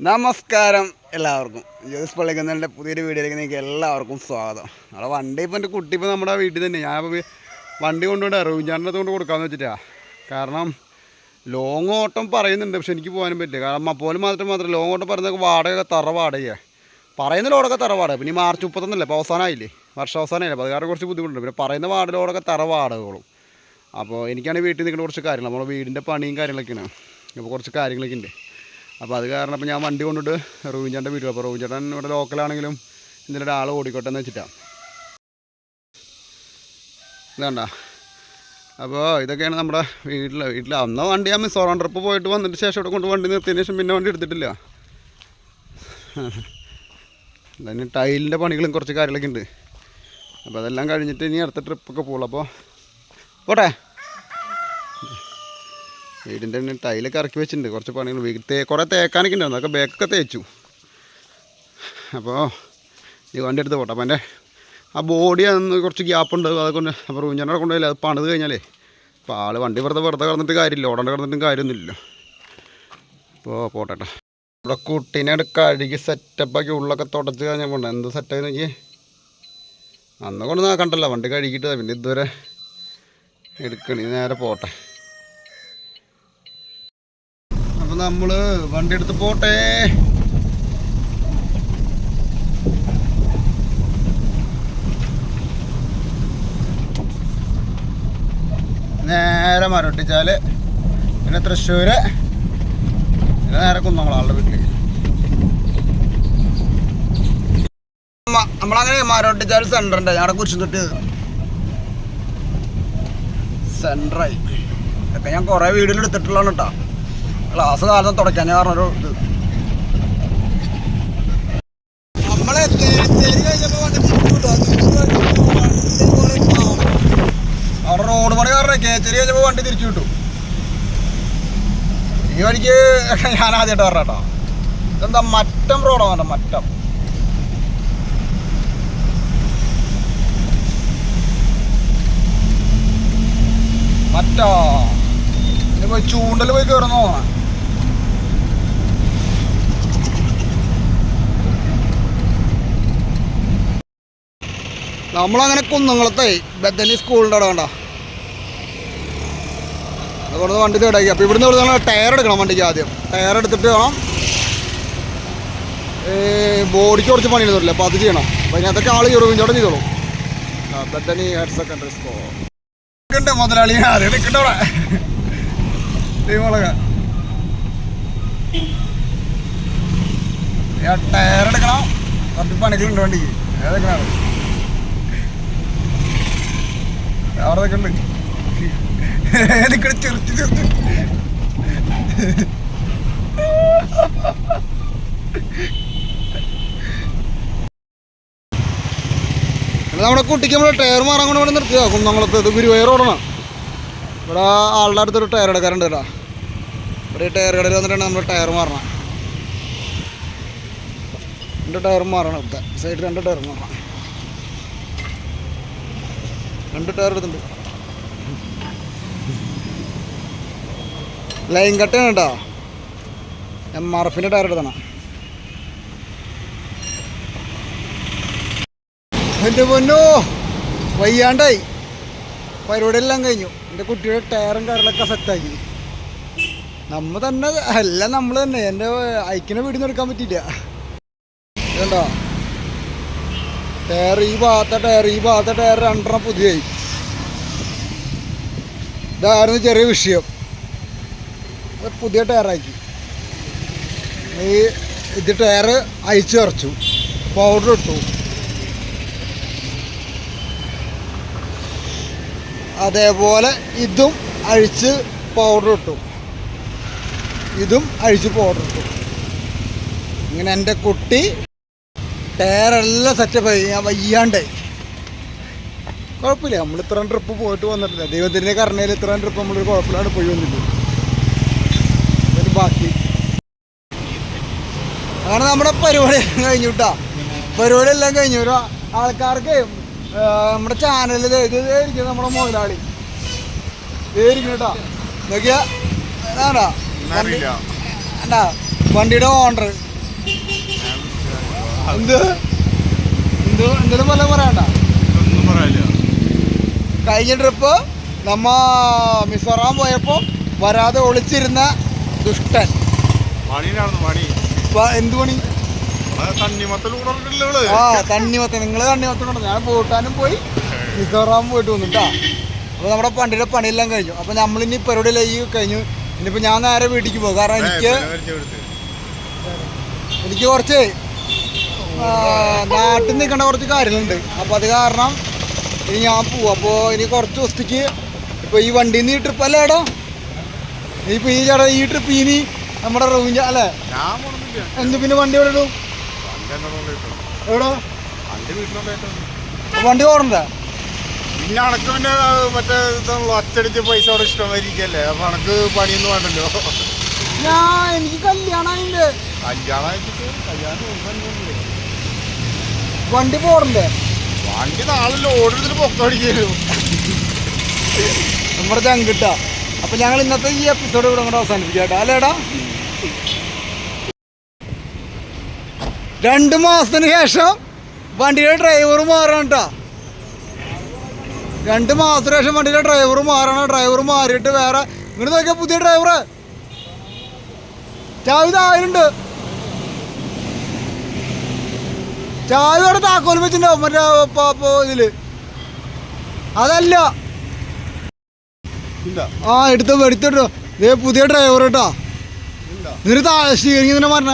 നമസ്കാരം എല്ലാവർക്കും. ജോസ് പള്ളിക്കുന്നതിന്റെ പുതിയൊരു വീഡിയോയിലേക്ക് നിങ്ങൾക്ക് എല്ലാവർക്കും സ്വാഗതം. നമ്മളെ വണ്ടി ഇപ്പം എന്റെ കുട്ടി ഇപ്പോൾ നമ്മുടെ വീട്ടിൽ തന്നെ. ഞാൻ ഇപ്പോൾ വണ്ടി കൊണ്ടുകൊണ്ട് റൂഞ്ചാണ്ടിനകത്ത് കൊണ്ട് കൊടുക്കാമെന്ന് വെച്ചിട്ടാ. കാരണം ലോങ് ഓട്ടം പറയുന്നുണ്ട് പക്ഷെ എനിക്ക് പോകാനും പറ്റില്ല. കാരണം അപ്പോലും മാത്രം മാത്രം ലോങ് ഓട്ടം പറയുന്നത് വാടക തറ വാടകയാണ് പറയുന്ന ലോഡൊക്കെ തറ വാടക. പിന്നെ മാർച്ച് മുപ്പത്തൊന്നല്ലേ? അപ്പോൾ അവസാനമായില്ലേ? വർഷം അവസാനമായില്ലേ? അപ്പോൾ അത് കാരണം കുറച്ച് ബുദ്ധിമുട്ടുണ്ട്. പിന്നെ പറയുന്ന വാടക ലോഡൊക്കെ തറ അപ്പോൾ എനിക്കാണ് വീട്ടിൽ നിൽക്കുന്ന കുറച്ച് കാര്യങ്ങൾ. നമ്മുടെ വീടിന്റെ പണിയും കാര്യങ്ങളൊക്കെയാണ്. അപ്പോൾ കുറച്ച് കാര്യങ്ങളൊക്കെ ഉണ്ട്. അപ്പോൾ അത് കാരണം അപ്പോൾ ഞാൻ വണ്ടി കൊണ്ടിട്ട് റൂവിൻചാന്റെ വീട്ടിൽ അപ്പോൾ റൂവിൻചേട്ടൻ ഇവിടെ ലോക്കലാണെങ്കിലും ഇതിന്റെ ഒരാൾ ഓടിക്കോട്ടെ എന്ന് വെച്ചിട്ടാണ് ഇതാണ്ട. അപ്പോൾ ഇതൊക്കെയാണ് നമ്മുടെ വീട്ടിൽ വീട്ടിൽ അന്ന് വണ്ടി ഞാൻ മിസ്സോറാം ട്രിപ്പ് പോയിട്ട് വന്നിട്ട് ശേഷം ഇവിടെ കൊണ്ട് വണ്ടി നിർത്തിയതിന് ശേഷം പിന്നെ വണ്ടി എടുത്തിട്ടില്ല. അതിന് ടൈലിന്റെ പണികളും കുറച്ച് കാര്യങ്ങളൊക്കെ ഉണ്ട്. അപ്പോൾ അതെല്ലാം കഴിഞ്ഞിട്ട് ഇനി അടുത്ത ട്രിപ്പൊക്കെ പോകുള്ളൂ അപ്പോൾ പോട്ടെ? വീടിന്റെ തന്നെ ടൈലൊക്കെ ഇറക്കി വെച്ചിട്ടുണ്ട്. കുറച്ച് പണികൾ വീട്ടിൽ കുറേ തേക്കാനൊക്കെ ഉണ്ടായിരുന്നു. അതൊക്കെ ബേക്കൊക്കെ തേച്ചു. അപ്പോൾ ഈ വണ്ടി എടുത്ത് പോട്ടെ. അപ്പം എന്റെ ആ ബോഡി അന്ന് കുറച്ച് ഗ്യാപ്പ് ഉണ്ട്. അതൊക്കെ കൊണ്ട് അപ്പോൾ റൂഞ്ഞാനെ കൊണ്ടുപോയില്ല. അത് പണിത് കഴിഞ്ഞാലേ അപ്പോൾ ആൾ വണ്ടി വെറുതെ വെറുതെ കിടന്നിട്ട് കാര്യമില്ല. ഓടേണ്ട കിടന്നിട്ടും കാര്യമൊന്നുമില്ലല്ലോ അപ്പോൾ പോട്ടെട്ടെ ഇവിടെ കുട്ടീനെ കഴുകി സെറ്റപ്പാക്കി ഉള്ളൊക്കെ തുടച്ച് കഴിഞ്ഞാൽ പോണ്ട എന്ത് സെറ്റായി നോക്കി അന്ന് കൊണ്ട് നോക്കണ്ടല്ലോ വണ്ടി കഴുകിയിട്ട് പിന്നെ ഇതുവരെ എടുക്കണി. നേരെ പോട്ടെ. അപ്പൊ നമ്മൾ വണ്ടി എടുത്ത് പോട്ടെ. നേരെ മരട്ടിച്ചാൽ പിന്നെ തൃശ്ശൂര് പിന്നെ നേരെ കുന്നങ്ങളാളുടെ വീട്ടിലേക്ക് നമ്മളങ്ങനെ മരൊട്ടിച്ചാൽ സെന്ററിന്റെ ഞങ്ങളുടെ കുരിശും തൊട്ട് സെന്ററായി. ഞാൻ കുറേ വീഡിയോയിൽ എടുത്തിട്ടുള്ളതാണ് കേട്ടോ ക്ലാസ് കാലത്ത് തുടയ്ക്കാൻ കാരണം ഒരു ഇത്. നമ്മളെ. അവിടെ റോഡ് പണി കാരണം കേച്ചേരി കഴിഞ്ഞപ്പോ വണ്ടി തിരിച്ചു വിട്ടു ഈ വഴിക്ക് ഞാൻ ആദ്യമായിട്ട് പറഞ്ഞ കേട്ടോ. ഇതെന്താ മറ്റം റോഡാണ് മറ്റം? മറ്റോ? ഇനി പോയി ചൂണ്ടൽ പോയി കയറുന്ന തോന്നാ നമ്മളങ്ങനെ കുന്നുങ്ങളത്തെ ബദനി സ്കൂളിന്റെ അവിടെ വേണ്ട അതുകൊണ്ട് വണ്ടി തേടാക്കി അപ്പോൾ ഇവിടുന്ന് ഇവിടെ ടയർ എടുക്കണം വണ്ടിക്ക് ആദ്യം. ടയർ എടുത്തിട്ട് വേണം ബോഡിക്ക് കുറച്ച് പണി എടുത്തില്ല അപ്പോൾ അത് ചെയ്യണം. അപ്പോൾ അതിനകത്തൊക്കെ ആൾ കയറും ചോടെ ചെയ്തോളൂ. Bethany higher secondary school. മുതലാളി. ആദ്യം എടുക്കണ്ട അവിടെ. ടയർ എടുക്കണം. കുറച്ച് പണികളുണ്ട് വണ്ടിക്ക്. ഏതൊക്കെയാണ്? നമ്മുടെ കുട്ടിക്ക് നമ്മൾ ടയർ മാറാൻ കൊണ്ട് ഇവിടെ നിർത്തിയോ കുന്നംകുളത്ത്. ഇത് ഓടണം ഇവിടെ ആളുടെ അടുത്തൊരു ടയർ എടുക്കാറുണ്ട് കേട്ടോ. ഇവിടെ ടയർ കടയിൽ വന്നിട്ടാണ് നമ്മൾ ടയർ മാറണം. രണ്ട് ടയർ മാറണം ഇവിടുത്തെ. സൈഡ് രണ്ട് ടയർ മാറണം. രണ്ട് ടയർ എടുത്തുണ്ട് ലൈൻ കട്ടാണ് കേട്ടോ. എം ആർ എഫിന്റെ ടയർ എടുത്തണം എന്റെ പൊന്നോ വയ്യാണ്ടായി. പരിപാടിയെല്ലാം കഴിഞ്ഞു. എന്റെ കുട്ടിയുടെ ടയറും കാര്യങ്ങളൊക്കെ സെറ്റാക്കി നമ്മൾ തന്നെ എല്ലാം നമ്മൾ തന്നെ. എന്റെ ഐക്കിനെ വീടിന്ന് എടുക്കാൻ പറ്റിയില്ല. ഇതുണ്ടോ? ടയർ ഈ ഭാഗത്തെ ടയർ ഈ ഭാഗത്തെ ടയർ രണ്ടെണ്ണം പുതിയായി. ഇതായിരുന്നു ചെറിയ വിഷയം. അത് പുതിയ ടയറാക്കി ഈ ഇത് ടയർ അയച്ചു നിറച്ചു പൗഡർ ഇട്ടു. അതേപോലെ ഇതും അഴിച്ച് പൗഡർ ഇട്ടു. ഇതും അഴിച്ച് പൗഡർ ഇട്ടു. ഇങ്ങനെ എന്റെ കുട്ടി ടയറെല്ലാം സെറ്റപ്പായി ഞാൻ വയ്യാണ്ടായി കുഴപ്പമില്ല. നമ്മൾ ഇത്രയും ട്രിപ്പ് പോയിട്ട് വന്നിട്ടില്ല. ദൈവത്തിന്റെ കരുണയിൽ ഇത്രയും ട്രിപ്പ് നമ്മളൊരു കുഴപ്പമില്ലാണ്ട് പോയി വന്നില്ല ഒരു ബാക്കി. അങ്ങനെ നമ്മുടെ പരിപാടി കഴിഞ്ഞു കിട്ടാ പരിപാടി എല്ലാം കഴിഞ്ഞു. ഒരു ആൾക്കാർക്ക് നമ്മുടെ ചാനലിൽ ഇതായിരിക്കും നമ്മുടെ മുതലാളി. ഇതായിരിക്കും കേട്ടോ നോക്കിയാ അറിയില്ല. വണ്ടിയുടെ ഓണർ എന്ത്? എന്ത്? എന്തെങ്കിലും പോലെ പറയണ്ട. ഒന്നും പറയാനില്ല കഴിഞ്ഞ ട്രിപ്പ് നമ്മ മിസോറാം പോയപ്പോൾ വരാതെ ഒളിച്ചിരുന്ന ദുഷ്ടൻ. പണിയിലാണെന്ന് പണി. വ- എന്ത് പണി? തണ്ണിമത്തൽ കൂടെ ഉള്ളു ആ തണ്ണിമത്തൻ നിങ്ങൾ തണ്ണിമത്തം കൊണ്ട് ഞാൻ പോട്ടാനും പോയി മിസോറാം പോയിട്ട് വന്നു കേട്ടോ അപ്പോൾ നമ്മുടെ പണ്ടിയുടെ പണിയെല്ലാം കഴിഞ്ഞു. അപ്പോൾ നമ്മളിനി പരിപാടി ഈ കഴിഞ്ഞു? ഇനിയിപ്പോൾ ഞാൻ നേരെ വീട്ടിലേക്ക് പോകും. കാരണം എനിക്ക് എനിക്ക് കുറച്ച് നാട്ടിൽ നിൽക്കേണ്ട കുറച്ച് കാര്യങ്ങളുണ്ട്. അപ്പോൾ അത് കാരണം ഇനി ഞാൻ പോവും. അപ്പോൾ ഇനി കുറച്ച് ദിവസത്തേക്ക് ഇപ്പോൾ ഈ വണ്ടിയിൽ നിന്ന് ഈ ട്രിപ്പ് അല്ലേ ഏടാ ഇപ്പോൾ ഈ ചേട്ടാ ഈ ട്രിപ്പ് ഇനി നമ്മുടെ റൂഞ്ച അല്ലേ? എന്ത് പിന്നെ വണ്ടി എവിടെ ഇടും? എവിടെ? വണ്ടി ഓടണ്ട പിന്നെ അണക്ക് പിന്നെ ആ, മറ്റേ ഒറ്റടിച്ച് പൈസ അവിടെ ഇഷ്ടമായിരിക്കല്ലേ? അപ്പൊ അണക്ക് പണിയൊന്നും വേണ്ടല്ലോ. ഞാൻ എനിക്ക് കല്യാണം കല്യാണം കല്യാണം വണ്ടി പോടണ്ടേ വണ്ടി നാളെ ലോഡിൽ പൊക്കടിക്കും നമ്മുടെ ചങ്കിട്ട അപ്പൊ ഞങ്ങൾ ഇന്നത്തെ ഈ എപ്പിസോഡ് ഇവിടെ കൂടെ അവസാനിപ്പിക്കട്ടാ കേട്ടോ. അല്ലേടാ രണ്ട് മാസത്തിന് ശേഷം വണ്ടിയുടെ ഡ്രൈവർ മാറണം കേട്ടോ രണ്ട് മാസത്തിന് ശേഷം വണ്ടിയുടെ ഡ്രൈവർ മാറണം. ഡ്രൈവർ മാറിയിട്ട് വേറെ ഇങ്ങനെ നോക്കിയാൽ പുതിയ ഡ്രൈവർ ചാവി അവിടെ താക്കോൽ വെച്ചിട്ടോ മറ്റേ ഇതിൽ. അതല്ല. ആ എടുത്തോ എടുത്തിട്ടോ ഇതേ പുതിയ ഡ്രൈവർ കേട്ടോ. എന്നിട്ട് താഴെ സ്റ്റിയറിംഗ് തന്നെ പറഞ്ഞ?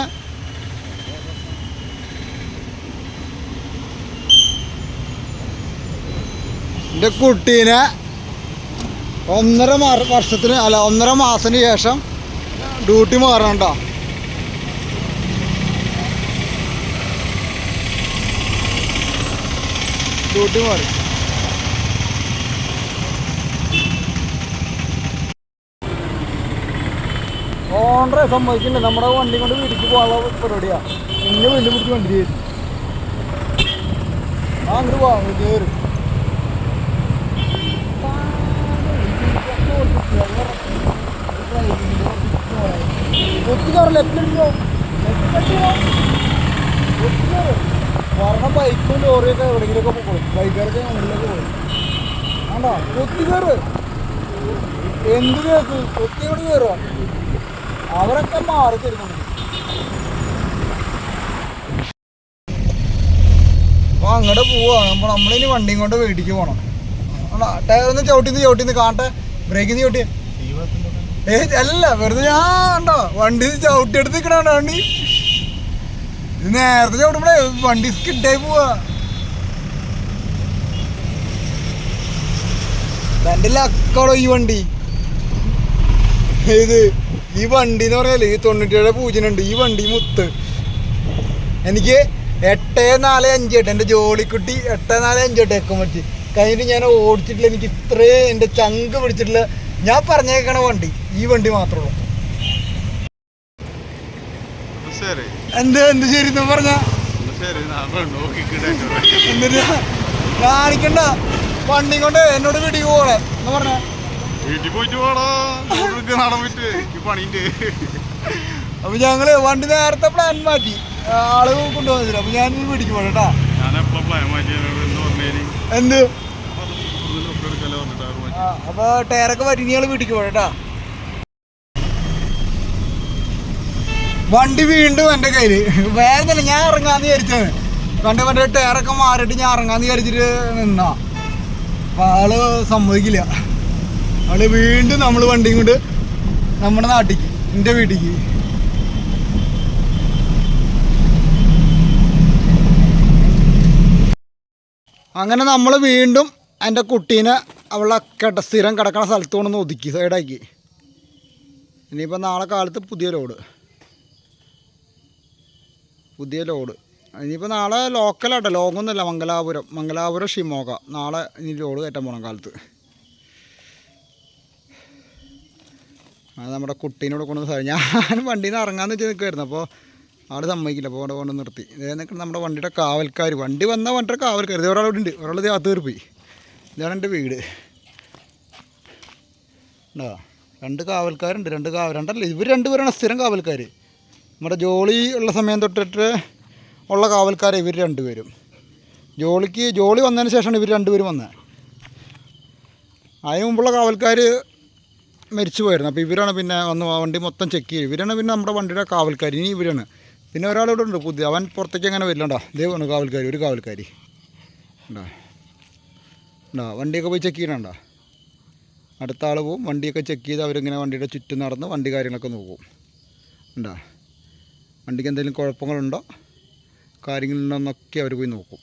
എന്റെ കുട്ടീനെ ഒന്നര വർഷത്തിന് അല്ല ഒന്നര മാസത്തിന് ശേഷം ഡ്യൂട്ടി മാറണ്ട ഡ്യൂട്ടി മാറി. ഓണറെ സമ്മതിക്കില്ല നമ്മുടെ വണ്ടി കൊണ്ട് വീട്ടിൽ പോകാനുള്ള പരിപാടിയാ. എന്നെ വീണ്ടും പിടിച്ച് വണ്ടി ചെയ്തു ആ അങ്ങോട്ട് പോവാം. കയറി. കാരണം ബൈക്കും ലോറിയൊക്കെ എവിടെയെങ്കിലുമൊക്കെ പോകും ബൈക്കാരൊക്കെ മുന്നിലേക്ക് പോകും ആണ്ടാ കൊത്തി കയറ് എന്ത് കേസ് കൊത്തി എവിടെ കയറുക അവരൊക്കെ മാറി തരുന്നുണ്ട്. അപ്പൊ അങ്ങോട്ട് പോവാ. അപ്പൊ നമ്മളിനി വണ്ടിയും കൊണ്ട് വീട്ടിക്ക് പോണം. ടയർ ഒന്ന് ചവിട്ടിന്ന് ചവിട്ടിന്ന് കാണട്ടെ ബ്രേക്കിന്ന് ചവിട്ടി. ഏ അല്ല വെറുതെ ഞാൻ ഉണ്ടോ വണ്ടി ചവിട്ടി എടുത്ത് നിൽക്കണോ വണ്ടി. നേരത്തെ ചവിട്ടുമ്പോഴേ വണ്ടി സ്കിഡായി പോവാ. തന്റെ ലക്കാടോ ഈ വണ്ടി? ഇത് ഈ വണ്ടി എന്ന് പറയാൽ ഈ തൊണ്ണൂറ്റേഴ് പൂജ്യം ഉണ്ട് ഈ വണ്ടി മുത്ത്. എനിക്ക് എട്ട് നാല് അഞ്ച് എട്ട് എന്റെ ജോലിക്കുട്ടി എട്ട് നാല് അഞ്ച് എട്ട് എക്കം പറ്റി. കഴിഞ്ഞിട്ട് ഞാൻ ഓടിച്ചിട്ടില്ല എനിക്ക് ഇത്രയും എന്റെ ചങ്ക് പിടിച്ചിട്ടില്ല. ഞാൻ പറഞ്ഞേക്കണ വണ്ടി ഈ വണ്ടി മാത്രമേ ഉള്ളൂ. ശരി. എന്ത് എന്ത് ശരി പറഞ്ഞ കാണിക്കണ്ട. വണ്ടി കൊണ്ട് എന്നോട് വീട്ടിൽ പോകണേ എന്ന് പറഞ്ഞ? വീട്ടിൽ പോയിട്ട് പണിയുണ്ട്. അപ്പൊ ഞങ്ങൾ വണ്ടി നേരത്തെ പ്ലാൻ മാറ്റി. ആൾ കൊണ്ടുവന്നില്ല. അപ്പൊ ഞാൻ വീട്ടിക്ക് പോകണം കേട്ടാ. എന്ത്? അപ്പൊ ടയറൊക്കെ പറ്റി ഞങ്ങൾ വീട്ടിക്ക് പോകണം കേട്ടാ. വണ്ടി വീണ്ടും എന്റെ കയ്യിൽ വേറെ ഞാൻ ഇറങ്ങാന്ന് വിചാരിച്ചത്. കണ്ട് മറ്റേ ടയറൊക്കെ മാറിയിട്ട് ഞാൻ ഇറങ്ങാന്ന് വിചാരിച്ചിട്ട് നിന്നാ. അപ്പൊ ആൾ സമ്മതിക്കില്ല. ആൾ വീണ്ടും നമ്മൾ വണ്ടിയും കൊണ്ട് നമ്മുടെ നാട്ടിക്ക് എന്റെ വീട്ടിക്ക്. അങ്ങനെ നമ്മൾ വീണ്ടും എന്റെ കുട്ടീനെ അവളെ കിട സ്ഥിരം കിടക്കണ സ്ഥലത്തു കൊണ്ടൊന്ന് ഒതുക്കി സൈഡാക്കി ഇനിയിപ്പോൾ നാളെ കാലത്ത് പുതിയ ലോഡ് പുതിയ ലോഡ്. ഇനിയിപ്പോൾ നാളെ ലോക്കലാട്ടോ ലോങ്ങൊന്നുമില്ല മംഗലാപുരം. മംഗലാപുരം ഷിമോഗ. നാളെ ഇനി ലോഡ് കയറ്റാൻ പോകണം കാലത്ത്. അത് നമ്മുടെ കുട്ടീനോട് കൊണ്ടു സാർ ഞാൻ വണ്ടിയിൽ നിന്ന് ഇറങ്ങാന്ന് വെച്ച് നിൽക്കുമായിരുന്നു അപ്പോൾ ആൾ സമ്മതിക്കില്ല. അപ്പോൾ അവിടെ കൊണ്ട് നിർത്തി. ഇതേ നിൽക്കുന്ന നമ്മുടെ വണ്ടിയുടെ കാവൽക്കാർ വണ്ടി വന്ന വണ്ടിയുടെ കാവൽക്കാർ ഇതേ ഒരാൾ ഉണ്ട് ഒരാൾ ഇത് അകത്ത് പോയി ഇതാണ് എന്റെ വീട്. ഉണ്ടോ? രണ്ട് കാവൽക്കാരുണ്ട്. രണ്ട് കാവൽ രണ്ടല്ല. ഇവർ രണ്ടുപേരാണ് സ്ഥിരം കാവൽക്കാർ നമ്മുടെ ജോളി ഉള്ള സമയം തൊട്ടിട്ട് ഉള്ള കാവൽക്കാരെ ഇവർ രണ്ടുപേരും. ജോളിക്ക് ജോളി വന്നതിന് ശേഷമാണ് ഇവർ രണ്ടുപേരും വന്നത് അതിന് മുമ്പുള്ള കാവൽക്കാർ മരിച്ചു പോയിരുന്നു. അപ്പോൾ ഇവരാണ് പിന്നെ വന്ന് വണ്ടി മൊത്തം ചെക്ക് ചെയ്യും ഇവരാണ് പിന്നെ നമ്മുടെ വണ്ടിയുടെ കാവൽക്കാർ ഇനി ഇവരാണ്. പിന്നെ ഒരാളിവിടെ ഉണ്ട് പുതിയ. അവൻ പുറത്തേക്ക് അങ്ങനെ വരില്ലണ്ടോ. ദൈവമാണ് കാവൽക്കാരി. ഒരു കാവൽക്കാരി. ഉണ്ടോ? ഉണ്ടോ? വണ്ടിയൊക്കെ പോയി ചെക്ക് ചെയ്യണണ്ടാ? അടുത്ത ആൾ പോവും. വണ്ടിയൊക്കെ ചെക്ക് ചെയ്ത് അവരിങ്ങനെ വണ്ടിയുടെ ചുറ്റും നടന്ന് വണ്ടി കാര്യങ്ങളൊക്കെ നോക്കും. ഉണ്ടോ? വണ്ടിക്ക് എന്തെങ്കിലും കുഴപ്പങ്ങളുണ്ടോ? കാര്യങ്ങളുണ്ടോ എന്നൊക്കെ അവർ പോയി നോക്കും.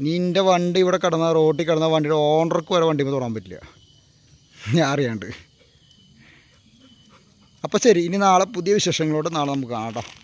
നിന്റെ വണ്ടി ഇവിടെ കിടന്ന റോട്ടിൽ കിടന്ന വണ്ടിയുടെ ഓണർക്ക് വരെ വണ്ടി തൊടാൻ പറ്റില്ല. ഞാൻ അറിയാണ്ട്. അപ്പോൾ ശരി ഇനി നാളെ പുതിയ വിശേഷങ്ങളോട് നാളെ നമുക്ക് കാണാം